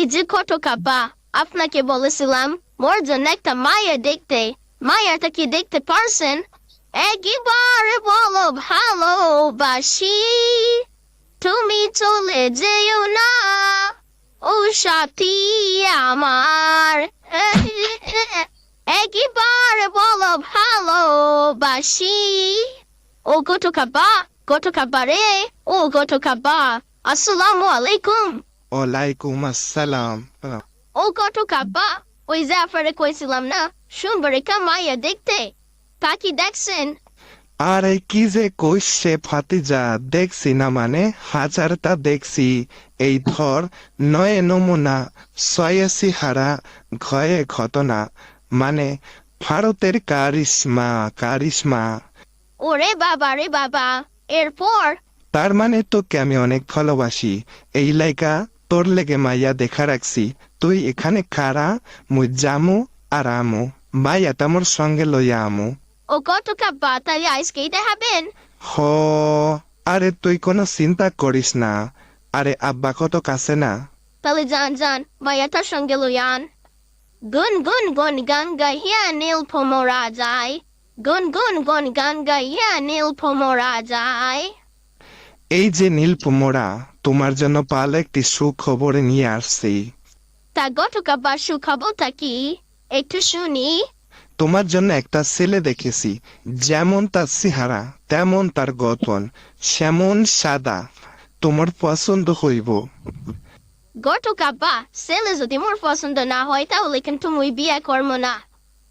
এই যে কত কাপা, আপনাকে বলেছিলাম মোর জন্য একটা মায়া দেখতে, মায়াটা কি দেখতে পারছেন? একবারে বলো ভালোবাসি, তুমি চলে যেও না, ও সাথী আমার। একবার বলো ভালোবাসি, ও কত কাপা কত কাপা রে, ও কত কাপা। আসসালামু আলাইকুম। ওয়ালাইকুম আসসালাম ও ওই জাফরে কইছিলাম না কামাইয়া দেখতে কি দেখছেন আরে কি যে কইছে ফাতিজা দেখছি না মানে হাজারটা দেখছি এই ধর নয় নমুনা ছয়াশি হারা ঘয়ে ঘটনা মানে ভারতের কারিশমা কারিশমা ওরে বাবা রে বাবা এরপর? তার মানে তোকে আমি অনেক ভালোবাসি এই লাইকা তোর লেগে মাইয়া দেখা রাখছি তুই এখানে খারা মুই জামু আর আমু। মাইয়াটা মোর সঙ্গে লইয়া আমু। ও কত কাপা তাহলে আজকেই দেখাবেন হ আরে তুই কোনো চিন্তা করিস না। আরে আব্বা কত কাছে না। তাহলে যান যান তার সঙ্গে লইয়ান গুন গুন গুন গান গাইয়া নীল ভোমরা যায়। গুন গুন গুন গান গাইয়া নীল ভোমরা যায়। এই যে নীলপমোড়া তোমার জন্য পাল একটি সুখবর নিয়ে আসছি। তা গত কাপা সুখবরটা কি? একটু শুনি। তোমার জন্য একটা ছেলে দেখেছি যেমন তার চেহারা তেমন তার গঠন সেমন সাদা। তোমার পছন্দ হইব। গত কাপা ছেলে যদি মোর পছন্দ না হয় তাহলে কিন্তু মুই বিয়ে করব না।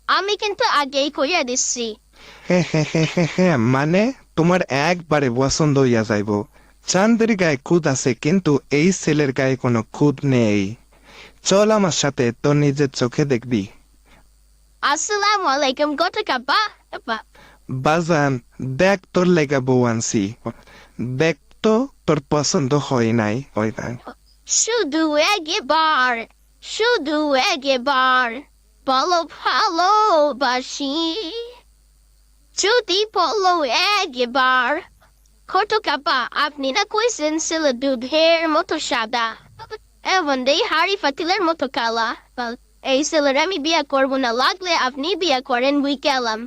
আমি কিন্তু আগেই কইয়া দিচ্ছি। হ্যাঁ হ্যাঁ হ্যাঁ হ্যাঁ মানে? তোমার একবারে পছন্দ হইয়া যাইব। চাঁদের গায়ে খুদ আছে কিন্তু এই ছেলের গায়ে কোনো খুদ নেই। চল আমার সাথে তোর নিজের চোখে দেখবি। আসসালামু আলাইকুম গত কাপা বা- বাজান দেখ তোর লেগা বউ আনছি। দেখ তো তোর পছন্দ হয় নাই হয় নাই। শুধু একবার শুধু একবার বলো ভালোবাসি। যদি পলো একবার। কত কাপা আপনি না কইছেন ছেলে দুধের মতো সাদা? এমন দেই হাড়ি ফাতিলের মতো কালা। এই ছেলের আমি বিয়ে করব না, লাগলে আপনি বিয়ে করেন বুই গেলাম